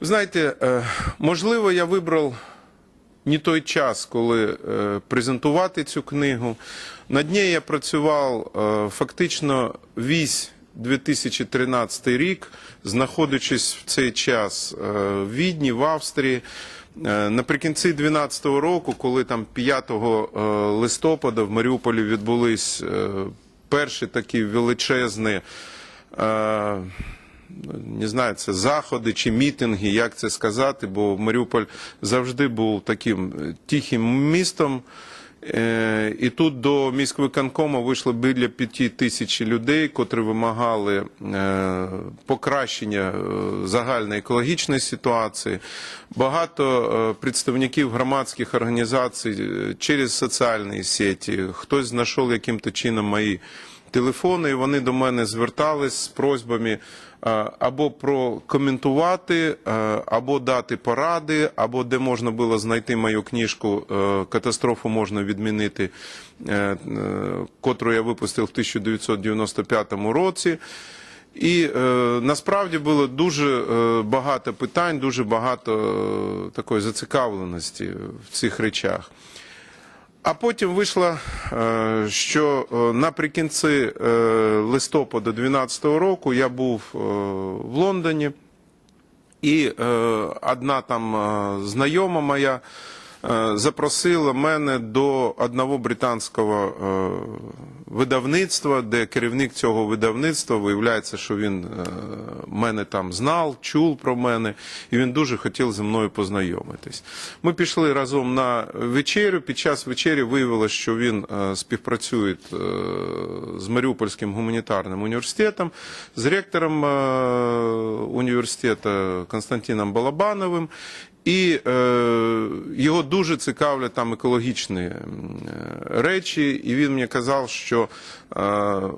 Знаєте, е, можливо, я вибрав не той час, коли е, презентувати цю книгу. Над нею я працював е, фактично весь 2013 рік, знаходячись в цей час в Відні, в Австрії. Наприкінці 2012 року, коли там 5 е, листопада в Маріуполі відбулись перші такі величезні не знаю, це заходи чи мітинги, як це сказати, бо Маріуполь завжди був таким е, тихим містом. Е, І тут до міськвиконкому вийшло біля п'яти тисяч людей, котрі вимагали е, покращення загальної екологічної ситуації. Багато представників громадських організацій через соціальні сеті, хтось знайшов яким-то чином мої телефони, і вони до мене звертались з просьбами е, або прокоментувати, е, або дати поради, або де можна було знайти мою книжку е, Катастрофу можна відмінити, котру я випустив в 1995 році. І е, насправді було дуже е, багато питань, дуже багато е, такої зацікавленості в цих речах. А потім вийшло, е, що е, наприкінці е, листопада 2012 року я був е, в Лондоні, і е, одна там е, знайома моя е, запросила мене до одного британського е, видавництва, де керівник цього видавництва виявляється, що він е, мене там знав, чув про мене, і він дуже хотів зі мною познайомитись. Ми пішли разом на вечерю. Під час вечері виявилося, що він е, співпрацює е, з Маріупольським гуманітарним університетом, з ректором е, університету Константином Балабановим. І е, його дуже цікавлять там екологічні е, речі, і він мені казав, що е,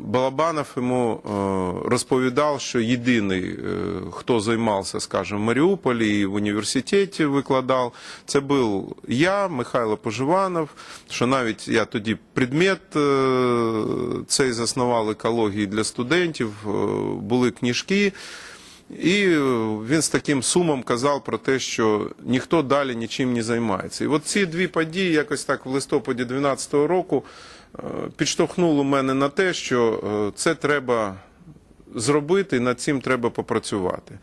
Балабанов йому е, розповідав, що єдиний, е, хто займався, скажімо, в Маріуполі і в університеті викладав, це був я, Михайло Поживанов, що навіть я тоді предмет е, цей заснував екології для студентів, е, були книжки. І е, він з таким сумом казав про те, що ніхто далі нічим не займається. І от ці дві події, якось так в листопаді 2012 року, підштовхнуло підштовхнули мене на те, що е, це треба зробити, і над цим треба попрацювати.